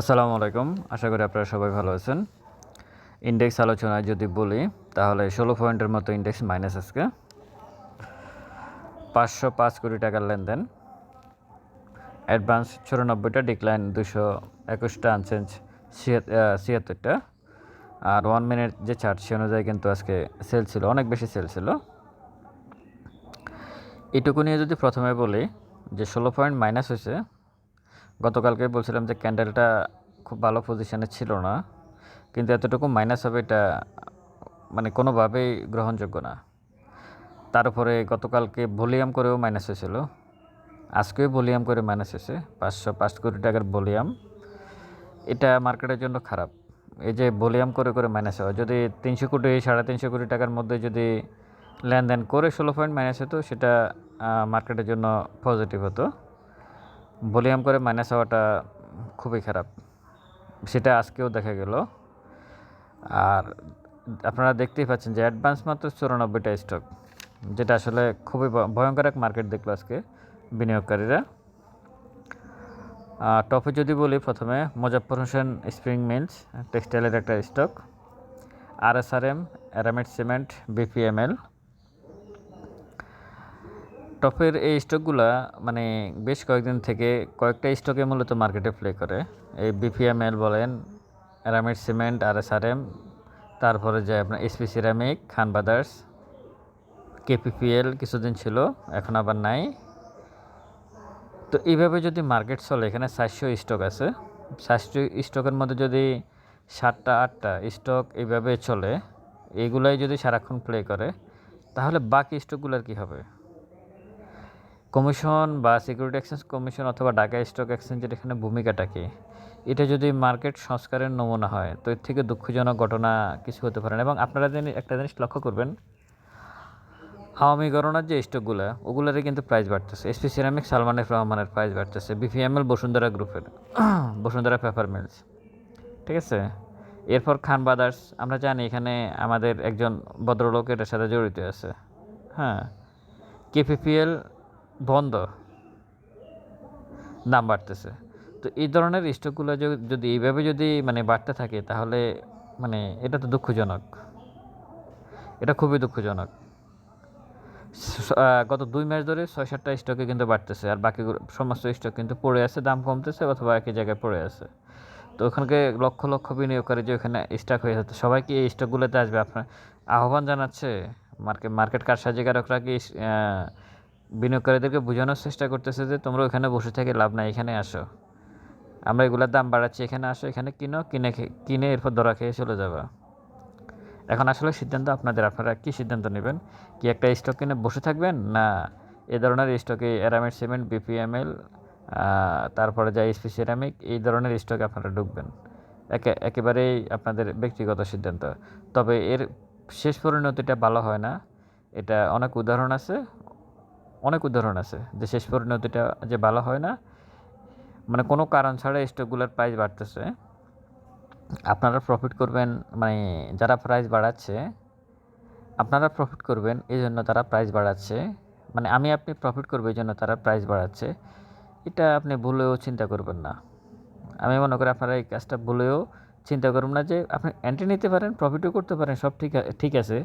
আসসালামু আলাইকুম। আশা করি আপনারা সবাই ভালো আছেন। ইন্ডেক্স আলোচনায় যদি বলি, তাহলে ষোলো পয়েন্টের মতো ইন্ডেক্স মাইনাস আজকে। পাঁচশো পাঁচ কোটি টাকার লেনদেন। অ্যাডভান্স চুরানব্বইটা, ডিক্লাইন দুশো একুশটা, আনচেঞ্জ ছিয়াত্তরটা। আর ওয়ান মিনিট যে চার্ট সে অনুযায়ী কিন্তু আজকে সেল ছিল, অনেক বেশি সেল ছিল। এটুকু নিয়ে যদি প্রথমে বলি যে ষোলো পয়েন্ট মাইনাস হয়েছে গতকালকে বলছিলাম যে ক্যান্ডেলটা খুব ভালো পজিশনে ছিল না, কিন্তু এতটুকু মাইনাস হবে এটা মানে কোনোভাবেই গ্রহণযোগ্য না। তার উপরে গতকালকে ভলিউম করেও মাইনাস হয়েছিল। আজকেও ভলিউম করে মাইনাস হয়েছে, পাঁচশো পাঁচ কোটি টাকার ভলিউম। এটা মার্কেটের জন্য খারাপ। এই যে ভলিউম করে করে মাইনাস হয় যদি তিনশো কোটি, সাড়ে তিনশো কোটি টাকার মধ্যে যদি লেনদেন করে ষোলো পয়েন্ট মাইনাস হতো, সেটা মার্কেটের জন্য পজিটিভ হতো। ভলিউম করে মাইনাস হওয়াটা খুবই খারাপ। সেটা আজকেও দেখা গেল। আর আপনারা দেখতেই পাচ্ছেন যে অ্যাডভান্স মাত্র চুরানব্বইটা স্টক যেটা আসলে খুবই ভয়ঙ্কর এক মার্কেট দেখল আজকে বিনিয়োগকারীরা। টপে যদি বলি প্রথমে মুজাফর হোসেন স্প্রিং মিলস টেক্সটাইলের একটা stock R S R M Aramit cement BPML টপের এই স্টকগুলা মানে বেশ কয়েকদিন থেকে কয়েকটা স্টকে মূলত মার্কেটে প্লে করে। এই বিপিএমএল বলেন Aramit cement, R S R M, তারপরে যে আপনার SP ceramic Khan brothers KPPL কিছুদিন ছিল, এখন আবার নাই। তো এইভাবে যদি মার্কেট চলে, এখানে সাতশো স্টক আছে। চারশো স্টকের মধ্যে যদি সাতটা, আটটা স্টক এইভাবে চলে এইগুলাই যদি সারাক্ষণ প্লে করে, তাহলে বাকি স্টকগুলোর কী হবে? কমিশন বা সিকিউরিটি এক্সচেঞ্জ কমিশন অথবা ঢাকা স্টক এক্সচেঞ্জের এখানে ভূমিকাটা কী? এটা যদি মার্কেট সংস্কারের নমুনা হয়, তো এর থেকে দুঃখজনক ঘটনা কিছু হতে পারে না। এবং আপনারা একটা জিনিস লক্ষ্য করবেন আওয়ামী গণনার যে স্টকগুলো ওগুলোরে কিন্তু প্রাইস বাড়তেছে। এসপি সিরামিক সালমান এফ রহমানের প্রাইস বাড়তেছে। বিপিএমএল বসুন্ধরা গ্রুপের, বসুন্ধরা পেপার মিলস ঠিক আছে? এরপর খান ব্রাদার্স আমরা জানি এখানে আমাদের একজন ভদ্রলোক এটার সাথে জড়িত আছে। হ্যাঁ? কেপিপিএল বন্ধ। দাম বাড়তেছে। তো এই ধরনের স্টকগুলো যদি এইভাবে যদি মানে বাড়তে থাকে, তাহলে মানে এটা তো দুঃখজনক। এটা খুবই দুঃখজনক। গত দুই মাস ধরে ছয় সাতটা স্টকে কিন্তু বাড়তেছে, আর বাকি সমস্ত স্টক কিন্তু পড়ে আছে, দাম কমতেছে অথবা একই জায়গায় পড়ে আছে। তো ওখানকে লক্ষ লক্ষ বিনিয়োগকারী যে ওখানে স্টক হয়ে যাচ্ছে। সবাই কি এই স্টকগুলোতে আসবে? আপনার আহ্বান জানাচ্ছে? মার্কেট মার্কেট কারসাজিকারকরা কি বিনিয়োগকারীদেরকে বোঝানোর চেষ্টা করতেছে যে তোমরা ওখানে বসে থেকে লাভ নাই, এখানে আসো। আমরা এগুলোর দাম বাড়াচ্ছি, এখানে আসো, এখানে কিনো, কিনে কিনে এরপর ধরা খেয়ে চলে যাবা। এখন আসলে সিদ্ধান্ত আপনাদের, আপনারা কী সিদ্ধান্ত নেবেন? কি একটা স্টক কিনে বসে থাকবেন না এ ধরনের স্টকে অ্যারামিড সিমেন্ট বিপিএমএল তারপরে যা এসপি সিরামিক এই ধরনের স্টকে আপনারা ঢুকবেন? একে, একেবারেই আপনাদের ব্যক্তিগত সিদ্ধান্ত। তবে এর শেষ পরিণতিটা ভালো হয় না। এটা অনেক উদাহরণ আছে অনেক উদাহরণ আছে যে শেষ পরিণতিটা যে ভালো হয় না মানে কোনো কারণ ছাড়া স্টকগুলোর প্রাইস বাড়তেছে। আপনারা প্রফিট করবেন মানে যারা প্রাইস বাড়াচ্ছে, আপনারা প্রফিট করবেন, এই জন্য তারা প্রাইস বাড়াচ্ছে। মানে আমি আপনি প্রফিট করব, এই জন্য তারা প্রাইস বাড়াচ্ছে। এটা আপনি ভুলেও চিন্তা করবেন না। আমি মনে করি আপনারা এই কাজটা ভুলেও চিন্তা করবেন না যে আপনি এন্ট্রি নিতে পারেন প্রফিটও করতে পারেন, সব ঠিক ঠিক আছে।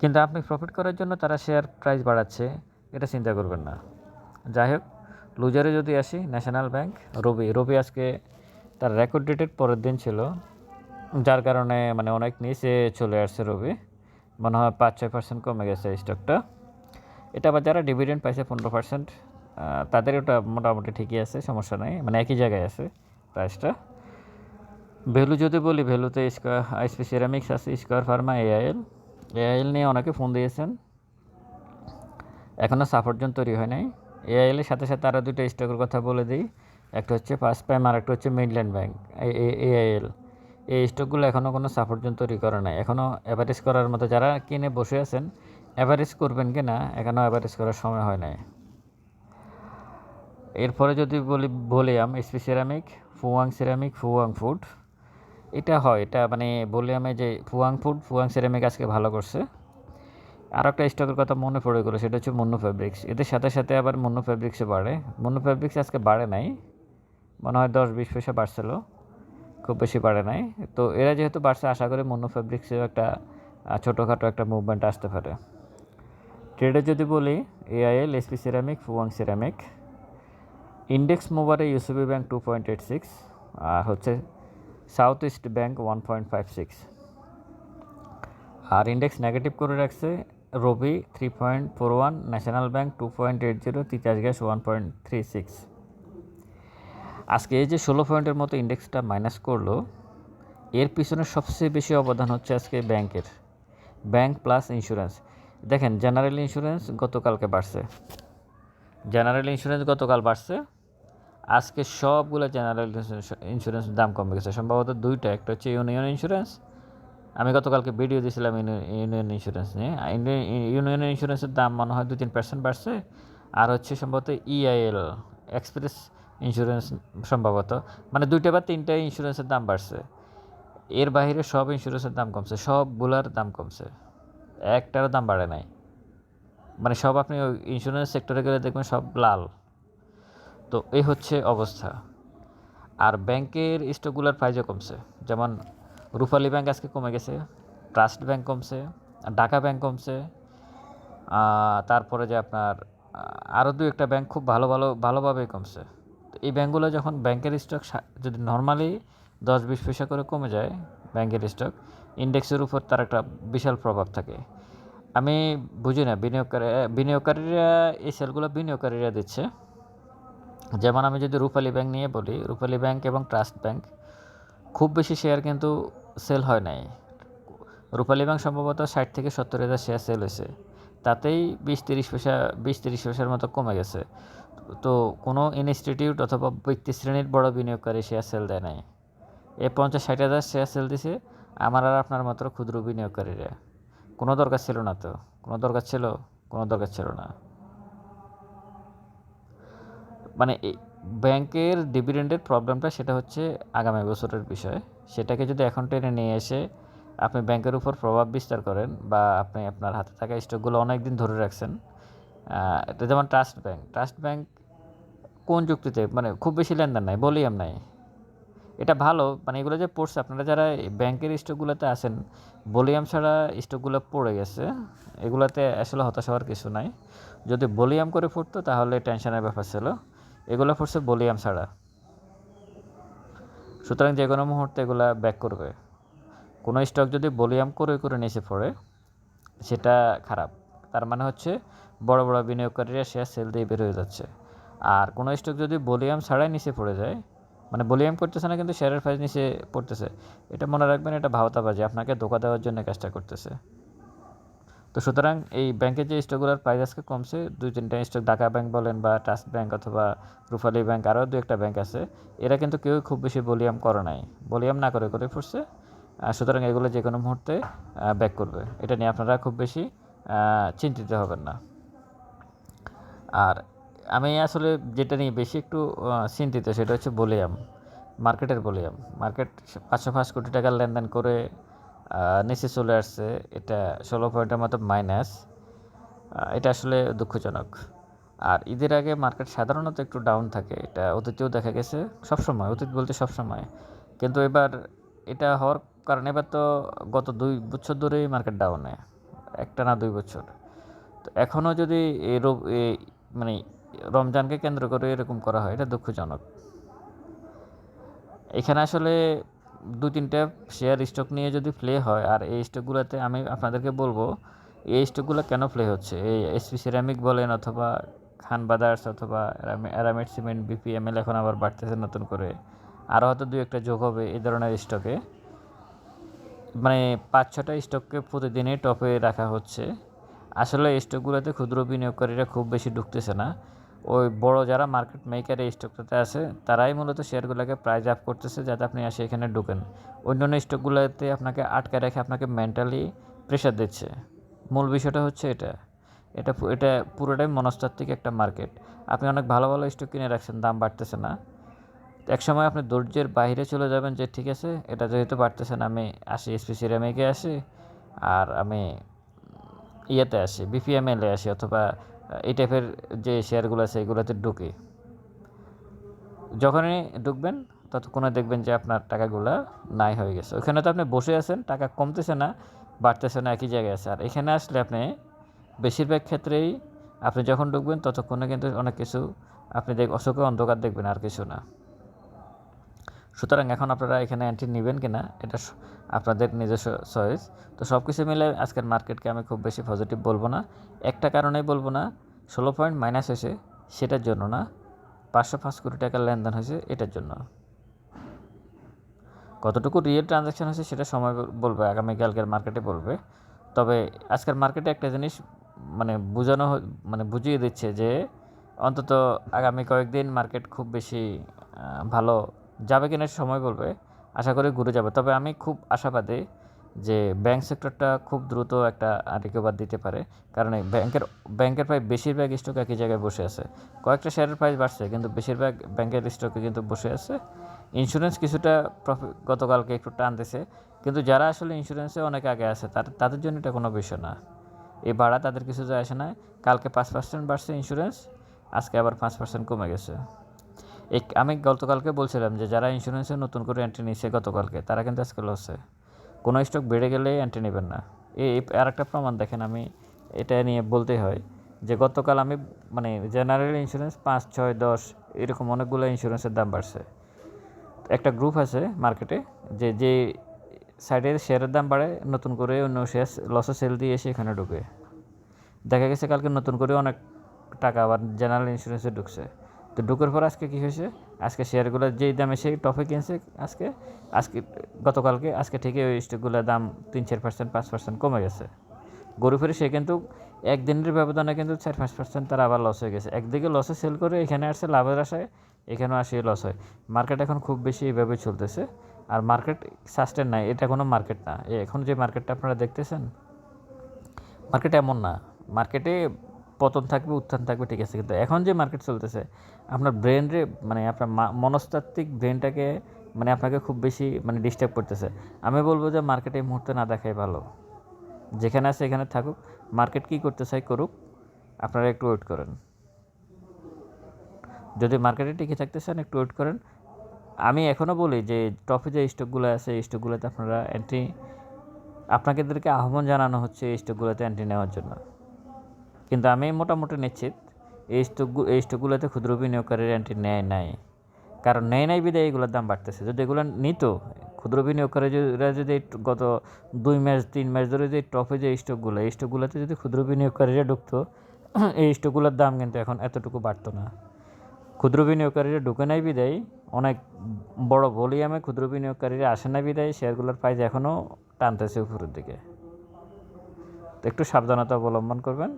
কিন্তু আপনি প্রফিট করার জন্য তারা শেয়ার প্রাইস বাড়াচ্ছে। এটা চিন্তা করবেন না। যাই হোক, লুজারে যদি আসি ন্যাশনাল ব্যাংক রবি রবি আজকে তার রেকর্ড ডেটের পরের দিন ছিল। যার কারণে মানে অনেক নিচে চলে আসছে রবি। মনে হয় পাঁচ ছয় পার্সেন্ট কমে গেছে স্টকটা এটা আবার যারা ডিভিডেন্ড পাইছে পনেরো পার্সেন্ট তাদের ওটা মোটামুটি ঠিকই আছে, সমস্যা নেই। মানে একই জায়গায় আছে প্রাইসটা ভ্যালু যদি বলি, ভ্যালুতে স্কোয়ার আইসপি সিরামিক্স আছে স্কোয়ার ফার্মা এআইএল এআইএল নিয়ে অনেকে ফোন দিয়েছেন। এখনও সাপোর্টজন তৈরি হয় নাই। এআইএলের সাথে সাথে আরও দুটো স্টকের কথা বলে দিই। একটা হচ্ছে ফার্স্ট প্রাইম আর একটা হচ্ছে মিডল্যান্ড ব্যাংক এআইএল। এই স্টকগুলো এখনও কোনো সাপোর্টজন তৈরি করে নাই। এখনও অ্যাভারেজ করার মতো যারা কিনে বসে আছেন অ্যাভারেজ করবেন কি না এখনও অ্যাভারেজ করার সময় হয় নাই। এরপরে যদি বলি volume SP ceramic Fuwang ceramic Fuwang food এটা হয়, এটা মানে ভলিউমে যে ফুয়াং ফুড ফুয়াং সিরামিক আজকে ভালো করছে। আর একটা স্টকের কথা মনে পড়ে গেলো, সেটা হচ্ছে মুন্নু ফ্যাব্রিক্স এদের সাথে সাথে আবার মুন্নু ফ্যাব্রিক্সে বাড়ে। মুন্নু ফ্যাব্রিক্স আজকে বাড়ে নাই, মনে হয় দশ বিশ পয়সা বাড়ছিল, খুব বেশি বাড়ে নাই। তো এরা যেহেতু বাড়ছে, আশা করি মনো ফেব্রিক্সেও একটা ছোটোখাটো একটা মুভমেন্ট আসতে পারে। ট্রেডে যদি বলি AIL SP ceramic Fuwang ceramic index মুভারে UCB bank two point eight six আর হচ্ছে south east bank one point five six আর ইন্ডেক্স নেগেটিভ করে রাখছে Robi three point four one national bank two point eight zero Titas gas one point three six আজকে এই যে ষোলো পয়েন্টের মতো ইন্ডেক্সটা minus করল, এর পিছনে সবচেয়ে বেশি অবদান হচ্ছে আজকে ব্যাংকের। ব্যাংক প্লাস ইন্স্যুরেন্স দেখেন জেনারেল ইন্স্যুরেন্স গতকালকে বাড়ছে। জেনারেল ইন্স্যুরেন্স গতকাল বাড়ছে। আজকে সবগুলো জেনারেল ইন্স্যুরেন্স দাম কমে গেছে। সম্ভবত দুইটা, একটা হচ্ছে ইউনিয়ন ইন্স্যুরেন্স আমি গতকালকে ভিডিও দিয়েছিলাম ইউনিয়ন ইন্স্যুরেন্স নিয়ে। ইউনিয়ন ইন্স্যুরেন্সের দাম মনে হয় দু তিন পার্সেন্ট বাড়ছে। আর হচ্ছে সম্ভবত ইআইএল এক্সপ্রেস ইন্স্যুরেন্স সম্ভবত। মানে দুইটা বা তিনটা ইন্স্যুরেন্সের দাম বাড়ছে। এর বাইরে সব ইন্স্যুরেন্সের দাম কমছে। সব সবগুলার দাম কমছে। একটারও দাম বাড়ে নাই। মানে সব আপনি ওই ইন্স্যুরেন্স সেক্টরে গেলে দেখবেন সব লাল। তো এই হচ্ছে অবস্থা। আর ব্যাংকের স্টকগুলোর প্রাইজও কমছে। যেমন রূপালী ব্যাংক আজকে কমে গেছে, ট্রাস্ট ব্যাংক কমছে ঢাকা ব্যাংক কমছে। তারপরে যে আপনার আরও দু একটা ব্যাংক খুব ভালো ভালো, ভালোভাবেই কমছে। তো এই ব্যাংকগুলো যখন ব্যাংকের স্টক যদি নর্মালি দশ বিশ পয়সা করে কমে যায় ব্যাংকের স্টক, ইন্ডেক্সের উপর তার একটা বিশাল প্রভাব থাকে। আমি বুঝি না, বিনিয়োগকারী বিনিয়োগকারীরা, এই সেলগুলো বিনিয়োগকারীরা দিচ্ছে। যেমন আমি যদি রূপালী ব্যাংক নিয়ে বলি রূপালী ব্যাংক এবং ট্রাস্ট ব্যাংক খুব বেশি শেয়ার কিন্তু সেল হয় নাই। রূপালী ব্যাংক সম্ভবত ষাট থেকে সত্তর হাজার শেয়ার সেল হয়েছে। তাতেই বিশ তিরিশ পয়সা, বিশ তিরিশ পয়সার মতো কমে গেছে। তো কোনো ইনস্টিটিউট অথবা ব্যক্তি শ্রেণির বড় বিনিয়োগকারী শেয়ার সেল দেয় নাই। এই পঞ্চাশ ষাট হাজার শেয়ার সেল দিছে, আমার আর আপনার মাত্র ক্ষুদ্র বিনিয়োগকারীরা। কোনো দরকার ছিল না তো। কোনো দরকার ছিল, কোনো দরকার ছিল না। মানে ব্যাংকের ডিভিডেন্ডের প্রবলেমটা সেটা হচ্ছে আগামী বছরের বিষয়। সেটাকে যদি এখন টেনে নিয়ে এসে আপনি ব্যাংকের উপর প্রভাব বিস্তার করেন বা আপনি আপনার হাতে থাকা স্টকগুলো অনেক দিন ধরে রাখছেন এটা যেমন ট্রাস্ট ব্যাংক ট্রাস্ট ব্যাংক কোন যুক্তিতে? মানে খুব বেশি লেনদেন নাই ভলিউম নাই। এটা ভালো মানে এগুলো যে পড়ছে, আপনারা যারা ব্যাংকের স্টকগুলোতে আছেন ভলিউম ছাড়া স্টকগুলো পড়ে গেছে, এগুলোতে আসলে হতাশ হওয়ার কিছু নাই। যদি ভলিউম করে পড়তো তাহলে টেনশনের ব্যাপার ছিল। এগুলো পড়ছে বলিয়াম ছাড়া। সুতরাং যে কোনো মুহূর্তে এগুলা ব্যাক করবে। কোনো স্টক যদি বলিয়াম করে করে নিচে পড়ে, সেটা খারাপ। তার মানে হচ্ছে বড় বড় বিনিয়োগকারীরা শেয়ার সেল দিয়ে বের হয়ে যাচ্ছে। আর কোনো স্টক যদি বলিয়াম ছাড়াই নিচে পড়ে যায় মানে বলিয়াম করতেছে না, কিন্তু শেয়ারের প্রাইস নিচে পড়তেছে, এটা মনে রাখবেন এটা ভাওতাবাজি, আপনাকে ধোকা দেওয়ার জন্য কাজটা করতেছে। তো সুতরাং এই ব্যাংকের যে স্টকগুলোর প্রাইস আজকে কমছে, দুই তিনটা স্টক ঢাকা ব্যাংক বলেন বা ট্রাস্ট ব্যাংক অথবা রূপালী ব্যাংক আরও দু একটা ব্যাংক আছে, এরা কিন্তু কেউ খুব বেশি ভলিউম করে নাই। ভলিউম না করে করে আর সুতরাং এগুলো যে কোনো মুহূর্তে ব্যাক করবে। এটা নিয়ে আপনারা খুব বেশি চিন্তিত হবেন না। আর আমি আসলে যেটা নিয়ে বেশি একটু চিন্তিত, সেটা হচ্ছে ভলিউম মার্কেটের ভলিউম মার্কেট পাঁচশো পাঁচ কোটি টাকার লেনদেন করে নিচে চলে আসছে। এটা ষোলো পয়েন্টের মতো মাইনাস এটা আসলে দুঃখজনক। আর ঈদের আগে মার্কেট সাধারণত একটু ডাউন থাকে। এটা অতীতেও দেখা গেছে। সবসময়, অতীত বলতে সবসময়। কিন্তু এবার এটা হওয়ার কারণে এবার তো গত দুই বছর ধরেই মার্কেট ডাউনে একটা না দুই বছর। তো এখনও যদি এই মানে রমজানকে কেন্দ্র করে এরকম করা হয়, এটা দুঃখজনক। এখানে আসলে দু তিনটা শেয়ার স্টক নিয়ে যদি প্লে হয়, আর এই স্টকগুলোতে আমি আপনাদেরকে বলব, এই স্টকগুলো কেন প্লে হচ্ছে? এই এসপি সিরামিক বলেন অথবা খান বাদার্স অথবা অ্যারামেড সিমেন্ট বিপিএমএল এখন আবার বাড়তেছে নতুন করে। আরও হয়তো দু একটা যোগ হবে এই ধরনের স্টকে মানে পাঁচ ছটা স্টককে প্রতিদিনই টপে রাখা হচ্ছে। আসলে স্টকগুলোতে ক্ষুদ্র বিনিয়োগকারীরা খুব বেশি ঢুকতেছে না। ওই বড় যারা মার্কেট মেকার এই স্টকটাতে আছে, তারাই মূলত শেয়ারগুলোকে প্রাইজ আপ করতেছে যাতে আপনি আসে এখানে ঢুকেন। অন্যান্য স্টকগুলোতে আপনাকে আটকে রেখে আপনাকে মেন্টালি প্রেশার দিচ্ছে। মূল বিষয়টা হচ্ছে এটা। এটা এটা পুরোটাই মনস্তাত্ত্বিক একটা মার্কেট আপনি অনেক ভালো ভালো স্টক কিনে রাখছেন, দাম বাড়তেছে না। এক সময় আপনি ধৈর্যের বাইরে চলে যাবেন যে, ঠিক আছে, এটা যেহেতু বাড়তেছে না, আমি আসি এসপি সিরামিকে আসি, আর আমি ইয়েতে আসি বিপিএমএলে আসি, অথবা এই টাইপের যে শেয়ারগুলো আছে, এগুলোতে ঢুকে। যখনই ঢুকবেন, ততক্ষণে দেখবেন যে আপনার টাকাগুলো নাই হয়ে গেছে। ওখানে তো আপনি বসে আছেন, টাকা কমতেছে না, বাড়তেছে না, একই জায়গায় আছে। আর এখানে আসলে আপনি বেশিরভাগ ক্ষেত্রেই আপনি যখন ঢুকবেন, ততক্ষণে কিন্তু অনেক কিছু আপনি দেখ অশোকে অন্ধকার দেখবেন আর কিছু না। সুতরাং এখন আপনারা এখানে এন্ট্রি নেবেন কিনা, এটা আপনাদের নিজস্ব চয়েস তো সব কিছু মিলে আজকের মার্কেটকে আমি খুব বেশি পজিটিভ বলব না। একটা কারণেই বলব না, ষোলো পয়েন্ট মাইনাস হয়েছে, সেটার জন্য না। পাঁচশো পাঁচ কোটি টাকার লেনদেন হয়েছে, এটার জন্য। কতটুকু রিয়েল ট্রানজ্যাকশন হয়েছে, সেটা সময় বলবে আগামীকালকের মার্কেটে বলবে। তবে আজকের মার্কেটে একটা জিনিস মানে বোঝানো মানে বুঝিয়ে দিচ্ছে যে, অন্তত আগামী কয়েকদিন মার্কেট খুব বেশি ভালো যাবে কিনা সময় বলবে। আশা করি ঘুরে যাবে। তবে আমি খুব আশাবাদী যে ব্যাংক সেক্টরটা খুব দ্রুত একটা রিকভার দিতে পারে। কারণ এই ব্যাংকের ব্যাংকের প্রায় বেশিরভাগ স্টক একই জায়গায় বসে আছে। কয়েকটা শেয়ারের প্রাইস বাড়ছে, কিন্তু বেশিরভাগ ব্যাংকের স্টকে কিন্তু বসে আছে। ইন্স্যুরেন্স কিছুটা প্রফিট গতকালকে একটু টানতেছে কিন্তু যারা আসলে ইন্স্যুরেন্সে অনেক আগে আছে তাদের জন্য এটা কোনো বিষয় না। এই ভাড়া তাদের কিছু যায় আসে না। কালকে পাঁচ পার্সেন্ট বাড়ছে ইন্স্যুরেন্স আজকে আবার পাঁচ পার্সেন্ট কমে গেছে। এই আমি গতকালকে বলছিলাম যে যারা ইন্স্যুরেন্সে নতুন করে এন্ট্রি নিচ্ছে গতকালকে, তারা কিন্তু আজকে লসে কোনো স্টক বেড়ে গেলে এন্ট্রি নেবেন না। এই আর একটা প্রমাণ দেখেন আমি, এটা নিয়ে বলতেই হয় যে গতকাল আমি মানে জেনারেল ইন্স্যুরেন্স পাঁচ, ছয়, দশ, এরকম অনেকগুলো ইন্স্যুরেন্সের দাম বাড়ছে। একটা গ্রুপ আছে মার্কেটে যে যে সাইডের শেয়ারের দাম বাড়ে, নতুন করে অন্য শেয়ার লসে সেল দিয়ে এসে এখানে ঢুকে। দেখা গেছে কালকে নতুন করে অনেক টাকা আবার জেনারেল ইন্স্যুরেন্সে ঢুকছে। তো ঢুকার পর আজকে কী হয়েছে? আজকে শেয়ারগুলো যেই দামে সেই টপে কিনছে আজকে আজকে, গতকালকে, আজকে ঠিকই ওই স্টকগুলোর দাম তিন, চার পার্সেন্ট পাঁচ পার্সেন্ট কমে গেছে। গরু ফেরে সে কিন্তু একদিনের ব্যবধানে কিন্তু চার, পাঁচ পার্সেন্ট তার আবার লস হয়ে গেছে। একদিকে লসে সেল করে এখানে আসছে লাভের আশায়, এখানেও আসে লস হয়। মার্কেট এখন খুব বেশি এভাবে চলতেছে। আর মার্কেট সাস্টেন নাই, এটা কোনো মার্কেট না। এখন যে মার্কেটটা আপনারা দেখতেছেন মার্কেট এমন না। মার্কেটে পতন থাকবে, উত্থান থাকবে, ঠিক আছে। কিন্তু এখন যে মার্কেট চলতেছে, আপনার ব্রেনরে মানে আপনার মনস্তাত্ত্বিক ব্রেনটাকে মানে আপনাকে খুব বেশি মানে ডিস্টার্ব করতেছে। আমি বলব যে মার্কেট এই মুহূর্তে না দেখাই ভালো। যেখানে আছে এখানে থাকুক। মার্কেট কী করতে চাই করুক, আপনারা একটু ওয়েট করেন। যদি মার্কেটে টিকে থাকতে চান, একটু ওয়েট করেন। আমি এখনও বলি যে টপে যে স্টকগুলো আছে, এই স্টকগুলোতে আপনারা এন্ট্রি আপনাদেরকে আহ্বান জানানো হচ্ছে এই স্টকগুলোতে এন্ট্রি নেওয়ার জন্য। কিন্তু আমি মোটামুটি নিশ্চিত, এই স্টক এই স্টকগুলোতে ক্ষুদ্র বিনিয়োগকারীর এন্ট্রি নেয় নাই। কারণ নেয় নাই বিদায় এগুলোর দাম বাড়তেছে। যদি এগুলো নিত, ক্ষুদ্র বিনিয়োগকারীরা যদি গত দুই মাস, তিন মাস ধরে যে টপে যে স্টকগুলো এই স্টকগুলোতে যদি ক্ষুদ্র বিনিয়োগকারীরা ঢুকতো, এই স্টকগুলোর দাম কিন্তু এখন এতটুকু বাড়তো না। ক্ষুদ্র বিনিয়োগকারীরা ঢুকে নাই বিদায় অনেক বড় ভলিউমে ক্ষুদ্র বিনিয়োগকারীরা আসে না বিদায় শেয়ারগুলোর প্রাইস এখনও টানতেছে উপরের দিকে। তো একটু সাবধানতা অবলম্বন করবেন।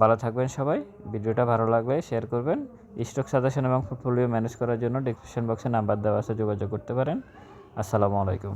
ভালো থাকবেন সবাই। ভিডিওটা ভালো লাগলে শেয়ার করবেন। স্টক সাজেশন এবং পোর্টফোলিও ম্যানেজ করার জন্য ডিসক্রিপশন বক্সে নাম্বার দেওয়া আছে, যোগাযোগ করতে পারেন। আসসালামু আলাইকুম।